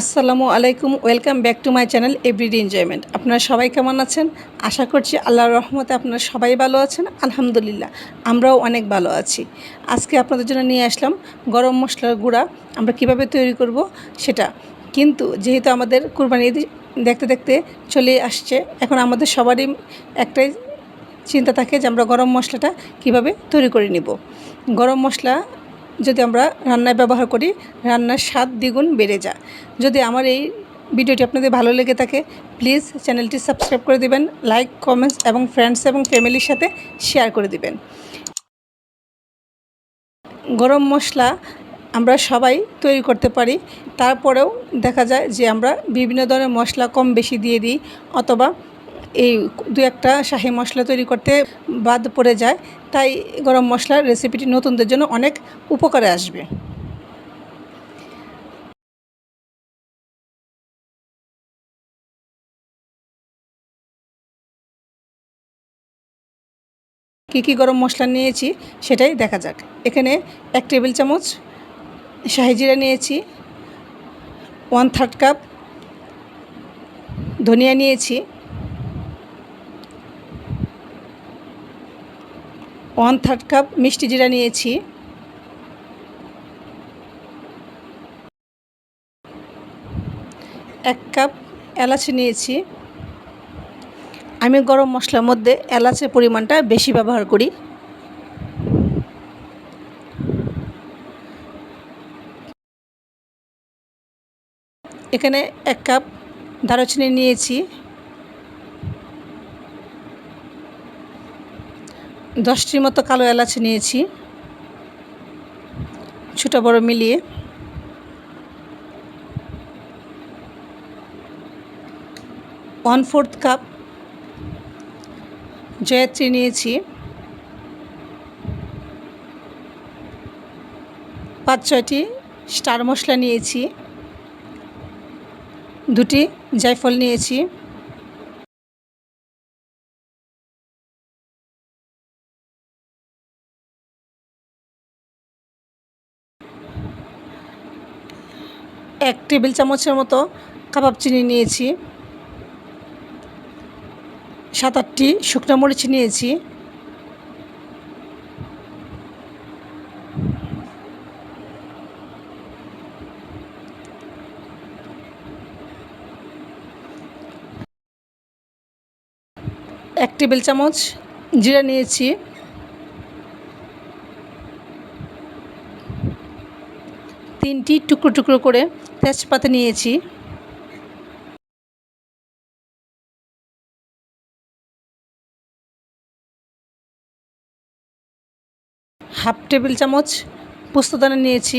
আসসালামু আলাইকুম, welcome back to my channel everyday enjoyment. আপনারা সবাই কেমন আছেন? আশা করছি আল্লাহর রহমতে আপনারা সবাই ভালো আছেন, আলহামদুলিল্লাহ, আমরাও অনেক ভালো আছি। আজকে আপনাদের জন্য নিয়ে আসলাম গরম মশলার গুঁড়া, আমরা কীভাবে তৈরি করব সেটা। কিন্তু যেহেতু আমাদের কুরবানি দেখতে দেখতে চলে আসছে, এখন আমাদের সবারই একটাই চিন্তা থাকে যে আমরা গরম মশলাটা কীভাবে তৈরি করে নিব। গরম মশলা যদি আমরা রান্নায় ব্যবহার করি, রান্নার স্বাদ দ্বিগুণ বেড়ে যায়। যদি আমার এই ভিডিওটি আপনাদের ভালো লেগে থাকে প্লিজ চ্যানেলটি সাবস্ক্রাইব করে দিবেন লাইক কমেন্টস এবং ফ্রেন্ডস এবং ফ্যামিলির সাথে শেয়ার করে দিবেন। গরম মশলা আমরা সবাই তৈরি করতে পারি, তারপরেও দেখা যায় যে আমরা বিভিন্ন ধরনের মশলা কম বেশি দিয়ে দিই, অথবা এই দু একটা শাহি মশলা তৈরি করতে বাদ পড়ে যায়। তাই গরম মশলার রেসিপিটি নতুনদের জন্য অনেক উপকারে আসবে। কী কী গরম মশলা নিয়েছি সেটাই দেখা যাক। এখানে এক টেবিল চামচ শাহি জিরা নিয়েছি ওয়ান থার্ড কাপ ধনিয়া নিয়েছি ওয়ান থার্ড কাপ মিষ্টি জিরা নিয়েছি। এক কাপ এলাচ নিয়েছি। আমি গরম মশলার মধ্যে এলাচের পরিমাণটা বেশি ব্যবহার করি। এখানে এক কাপ দারুচিনি নিয়েছি। দশটির মতো কালো এলাচ নিয়েছি, ছোটো বড় মিলিয়ে। ওয়ান ফোর্থ কাপ জয়াত্রী নিয়েছি, পাঁচ ছয়টি স্টার মশলা নিয়েছি, দুটি জায়ফল নিয়েছি। টেবিল চামচের মতো কাবাব চিনি নিয়েছি। সাত আটটি শুকনো মরিচ নিয়েছি। এক টেবিল চামচ জিরা নিয়েছি। তিনটি টুকরো টুকরো করে তেজপাতা নিয়েছি। হাফ টেবিল চামচ পোস্তদানা নিয়েছি।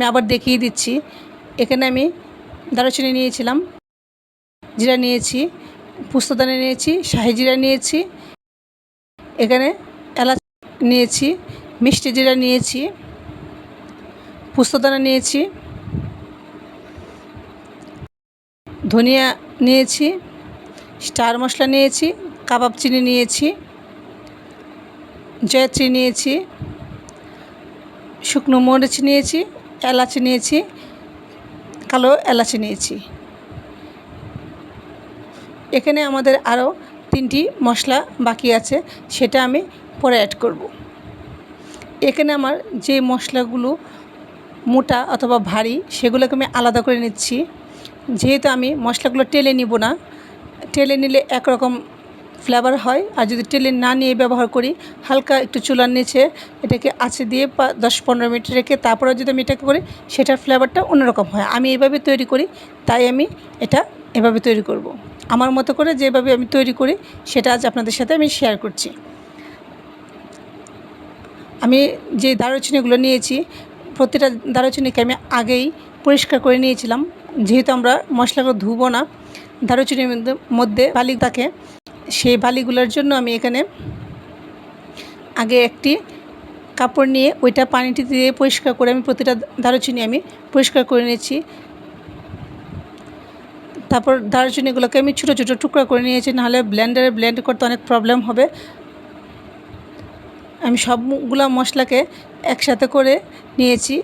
আমি আবার দেখিয়ে দিচ্ছি। এখানে আমি দারুচিনি নিয়েছিলাম, জিরা নিয়েছি পুস্তদানা নিয়েছি, শাহি জিরা নিয়েছি, এখানে এলাচ নিয়েছি, মিষ্টি জিরা নিয়েছি পুস্তদানা নিয়েছি, ধনিয়া নিয়েছি, স্টার মশলা নিয়েছি, কাবাব চিনি নিয়েছি, জয়ত্রী নিয়েছি, শুকনো মরিচ নিয়েছি এলাচ নিয়েছি, কালো এলাচি নিয়েছি। এখানে আমাদের আরও তিনটি মশলা বাকি আছে, সেটা আমি পরে অ্যাড করব। এখানে আমার যে মশলাগুলো মোটা অথবা ভারী, সেগুলোকে আমি আলাদা করে নিচ্ছি। যেহেতু আমি মশলাগুলো টেলে নিব না, টেলে নিলে একরকম ফ্লেভার হয়। আর যদি টেলে না নিয়ে ব্যবহার করি, হালকা একটু চুলার নিচে এটাকে আছে দিয়ে দশ পনেরো মিনিট রেখে তারপরে যদি আমি এটাকে করি, সেটার ফ্লেভারটা অন্যরকম হয়। আমি এভাবে তৈরি করি, তাই আমি এটা এভাবে তৈরি করব। আমার মতো করে যেভাবে আমি তৈরি করি, সেটা আজ আপনাদের সাথে আমি শেয়ার করছি। আমি যে দারুচিনিগুলো নিয়েছি, প্রতিটা দারুচিনিকে আমি আগেই পরিষ্কার করে নিয়েছিলাম। যেহেতু আমরা মশলাগুলো ধুবো না, দারুচিনির মধ্যে বালি থাকে সেই বালিগুলোর জন্য আমি এখানে আগে একটি কাপড় নিয়ে ওইটা পানিটি দিয়ে পরিষ্কার করে আমি প্রতিটা দারুচিনি আমি পরিষ্কার করে নিয়েছি। তারপর দারচিনিগুলোকে আমি ছোটো ছোটো টুকরা করে নিয়েছি, নাহলে ব্লেন্ডারে ব্লেন্ড করতে অনেক প্রবলেম হবে। আমি সবগুলো মশলাকে একসাথে করে নিয়েছি,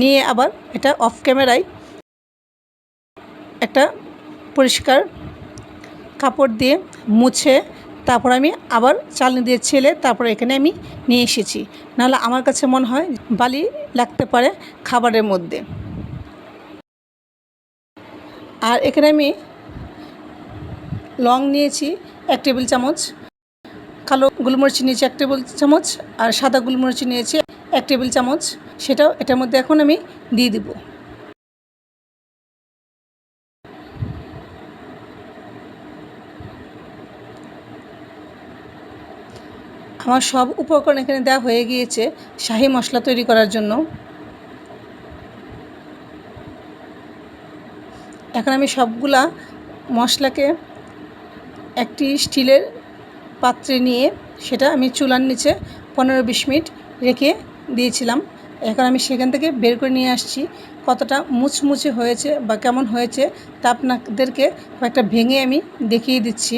নিয়ে আবার এটা অফ ক্যামেরায় একটা পরিষ্কার কাপড় দিয়ে মুছে, তারপর আমি আবার চালনি দিয়ে ছেলে, তারপর এখানে আমি নিয়ে এসেছি। নাহলে আমার কাছে মনে হয় বালি লাগতে পারে খাবারের মধ্যে। আর এখানে আমি লং নিয়েছি এক টেবিল চামচ, কালো গোলমরিচ নিয়েছি এক টেবিল চামচ, আর সাদা গোলমরিচ নিয়েছি এক টেবিল চামচ। সেটাও এটার মধ্যে এখন আমি দিয়ে দিব। আমার সব উপকরণ এখানে দেওয়া হয়ে গিয়েছে শাহি মশলা তৈরি করার জন্য। এখন আমি সবগুলা মশলাকে একটি স্টিলের পাত্রে নিয়ে সেটা আমি চুলার নিচে পনেরো বিশ মিনিট রেখে দিয়েছিলাম। এখন আমি সেখান থেকে বের করে নিয়ে আসছি। কতটা মুচমুচে হয়েছে বা কেমন হয়েছে তা আপনাদেরকে কয়েকটা ভেঙে আমি দেখিয়ে দিচ্ছি।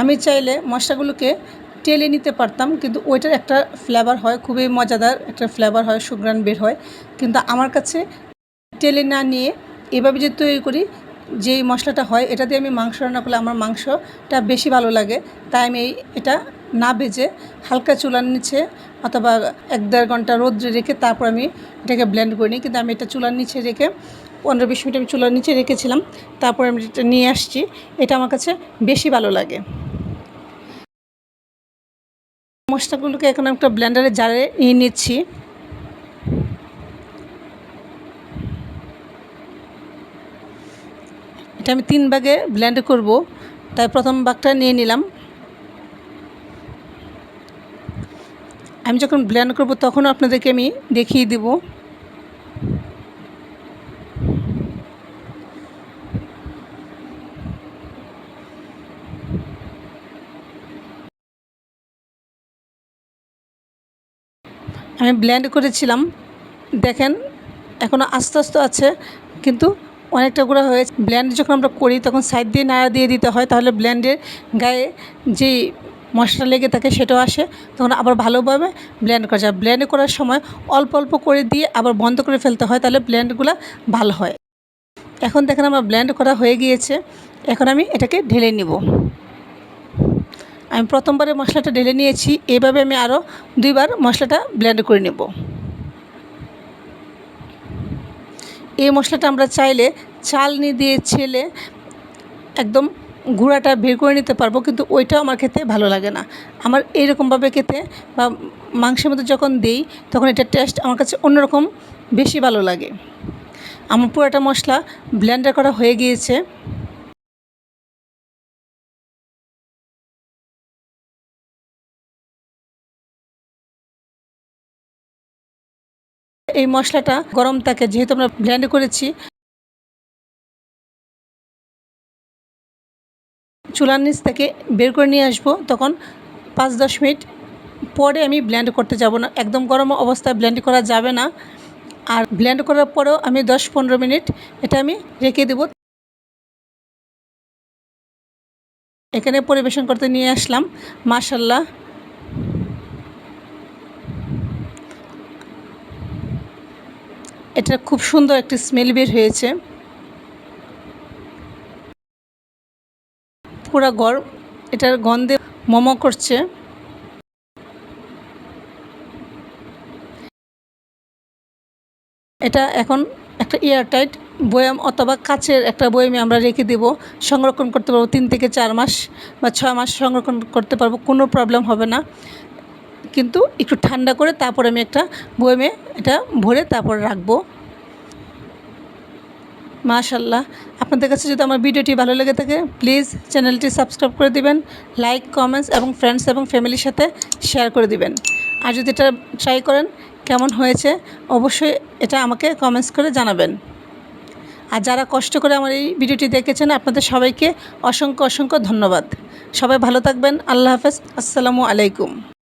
আমি চাইলে মশলাগুলোকে টেলে নিতে পারতাম, কিন্তু ওইটার একটা ফ্লেভার হয়, খুবই মজাদার একটা ফ্লেভার হয় সুগ্রান বের হয়। কিন্তু আমার কাছে টেলে না নিয়ে এভাবে যে তৈরি করি, যেই মশলাটা হয়, এটা দিয়ে আমি মাংস রান্না করলে আমার মাংসটা বেশি ভালো লাগে। তাই আমি এটা না ভেজে হালকা চুলার নিচে অথবা এক দেড় ঘণ্টা রোদ্রে রেখে তারপর আমি এটাকে ব্লেন্ড করে নিই। কিন্তু আমি এটা চুলার নিচে রেখে পনেরো বিশ মিনিট আমি চুলার নিচে রেখেছিলাম, তারপর আমি এটা নিয়ে আসছি। এটা আমার কাছে বেশি ভালো লাগে। মশলাগুলোকে এখন একটা ব্লেন্ডারে জারে নিয়ে নিচ্ছি। এটা আমি তিন ভাগে ব্লেন্ড করব। তাই প্রথম ভাগটা নিয়ে নিলাম। আমি যখন ব্লেন্ড করব তখন আপনাদেরকে আমি দেখিয়ে দেব। আমি ব্লেন্ড করেছিলাম। দেখেন এখনও আস্তে আস্তে আছে, কিন্তু অনেকটা গুঁড়া হয়েছে। ব্ল্যান্ড যখন আমরা করি, তখন সাইড দিয়ে নাড়া দিয়ে দিতে হয়, তাহলে ব্ল্যান্ডের গায়ে যে মশলা লেগে থাকে সেটাও আসে, তখন আবার ভালোভাবে ব্ল্যান্ড করা যায়। ব্ল্যান্ড করার সময় অল্প অল্প করে দিয়ে আবার বন্ধ করে ফেলতে হয়, তাহলে ব্ল্যান্ডগুলো ভালো হয়। এখন দেখেন আমার ব্ল্যান্ড করা হয়ে গিয়েছে। এখন আমি এটাকে ঢেলে নিব। আমি প্রথমবারে মশলাটা ঢেলে নিয়েছি, এভাবে আমি আরও দুইবার মশলাটা ব্লেন্ড করে নেব। এই মশলাটা আমরা চাইলে চালনি দিয়ে ছেলে একদম গুঁড়াটা বের করে নিতে পারব, কিন্তু ওইটাও আমার খেতে ভালো লাগে না। আমার এইরকমভাবে খেতে বা মাংসের মধ্যে যখন দিই, তখন এটা টেস্ট আমার কাছে অন্যরকম বেশি ভালো লাগে। আমার পুরোটা মশলা ব্লেন্ডার করা হয়ে গিয়েছে। এই মশলাটা গরম থাকে যেহেতু আমরা ব্লেন্ড করেছি, চুলার নিচ থেকে বের করে নিয়ে আসব। তখন পাঁচ দশ মিনিট পরে আমি ব্লেন্ড করতে যাব না। একদম গরম অবস্থায় ব্লেন্ড করা যাবে না। আর ব্লেন্ড করার পরেও আমি দশ পনেরো মিনিট এটা আমি রেখে দেব। এখানে পরিবেশন করতে নিয়ে আসলাম। মাশাল্লাহ। এটা খুব সুন্দর একটি স্মেল বের হয়েছে। পুরো গর এটার গন্ধে মোমো করছে। এটা এখন একটা এয়ারটাইট বয়াম অথবা কাচের একটা বয়ামে আমরা রেখে দেব। সংরক্ষণ করতে পারব তিন থেকে চার মাস বা ছয় মাস সংরক্ষণ করতে পারব, কোনো প্রবলেম হবে না। কিন্তু একটু ঠান্ডা করে তারপর আমি একটা বয়ামে এটা ভরে তারপর রাখব। মাশাল্লাহ আপনাদের কাছে যদি আমার ভিডিওটি ভালো লেগে থাকে প্লিজ চ্যানেলটি সাবস্ক্রাইব করে দিবেন লাইক কমেন্টস এবং ফ্রেন্ডস এবং ফ্যামিলির সাথে শেয়ার করে দিবেন। আর যদি এটা ট্রাই করেন, কেমন হয়েছে, অবশ্যই এটা আমাকে কমেন্টস করে জানাবেন। আর যারা কষ্ট করে আমার এই ভিডিওটি দেখেছেন, আপনাদের সবাইকে অসংখ্য অসংখ্য ধন্যবাদ। সবাই ভালো থাকবেন, আল্লাহ হাফেজ, আসসালামু আলাইকুম।